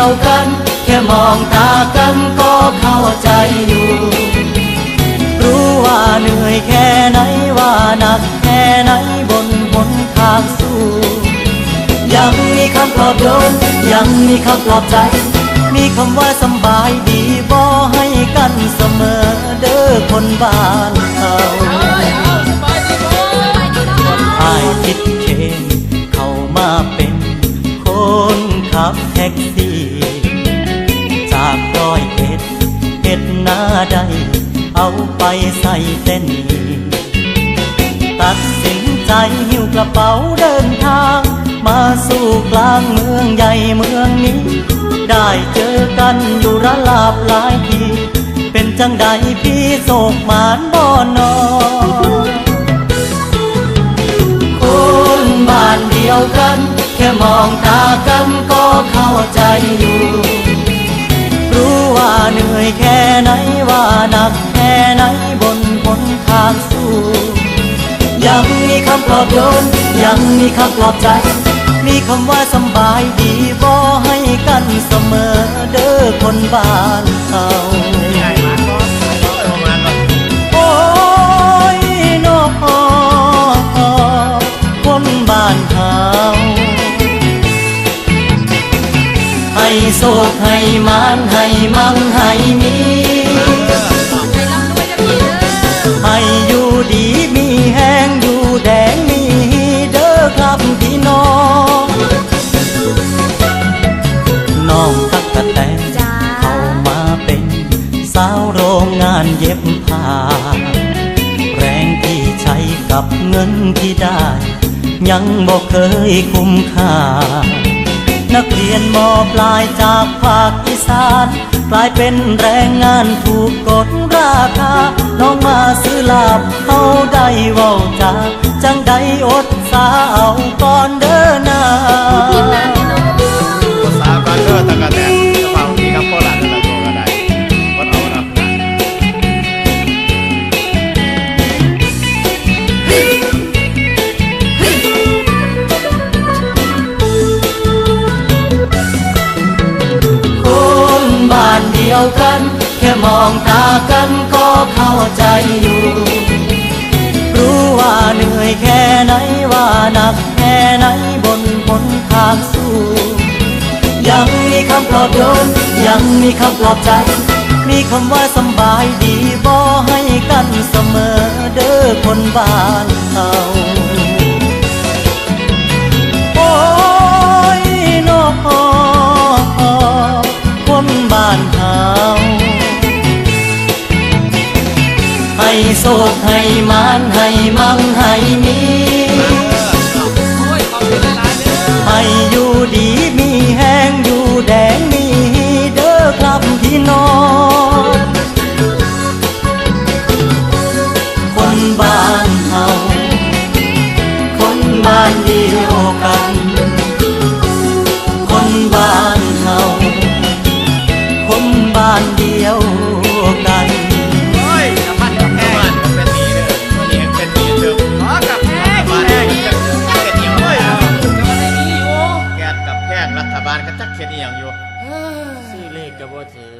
ยวกัน แค่มองตากันก็เข้าใจอยู่ รู้ว่าเหนื่อยแค่ไหนว่าหนักแค่ไหนบนหนทางสู้ ยังมีคำปลอบโยนยังมีคำปลอบใจ มีคำว่าสำบายดีบ่ให้กันเสมอเด้อคนบ้านเขาอายคิด ขับแท็กซี่ จากร้อยเอ็ดเอ็ดหน้าใด เอาไปใส่เส้นนี้ตัดสินใจหิ้วกระเป๋าเดินทาง มาสู่กลางเมืองใหญ่เมืองนี้ ได้เจอกันอยู่ระลาบหลายทีเป็นจังใดพี่โศกหมานบ่นอคนบ้านเดียวกัน มองตากันก็เข้าใจอยู่ รู้ว่าเหนื่อยแค่ไหนว่าหนักแค่ไหนบนบนทางสู้ยังมีคำปลอบโยนยังมีคำปลอบใจ มีคำว่าสบายดีบ่ให้กันเสมอ โศกให้มานให้มั่งให้มีให้อยู่ดีมีแห้งอยู่แดงมีเด้อครับพี่น้องน้องตักกะแตนเข้ามาเป็นสาวโรงงานเย็บผ้าแรงที่ใช้กับเงินที่ได้ ยังบอกเคยคุ้มค่า นักเรียนมอปลายจากภาคอีสานกลายเป็นแรงงานถูกกดราคาน้องมาซื้อลาบเขาได้เว้าจาจังได้อดสาเอาก่อนเดินหน้า กัน แค่มองตากันก็เข้าใจอยู่ รู้ว่าเหนื่อยแค่ไหนว่าหนักแค่ไหนบนหนทางสู้ยังมีคำปลอบโยนยังมีคำปลอบใจ มีคำว่าสบายดีบ่ให้กันเสมอเด้อคนบ้านเขา เฮาให้โศกให้มานให้มั่งให้มี งรัฐบาลก็จักเข็ดเอียงอยู่ ซื้อเลขกับบ่ถือ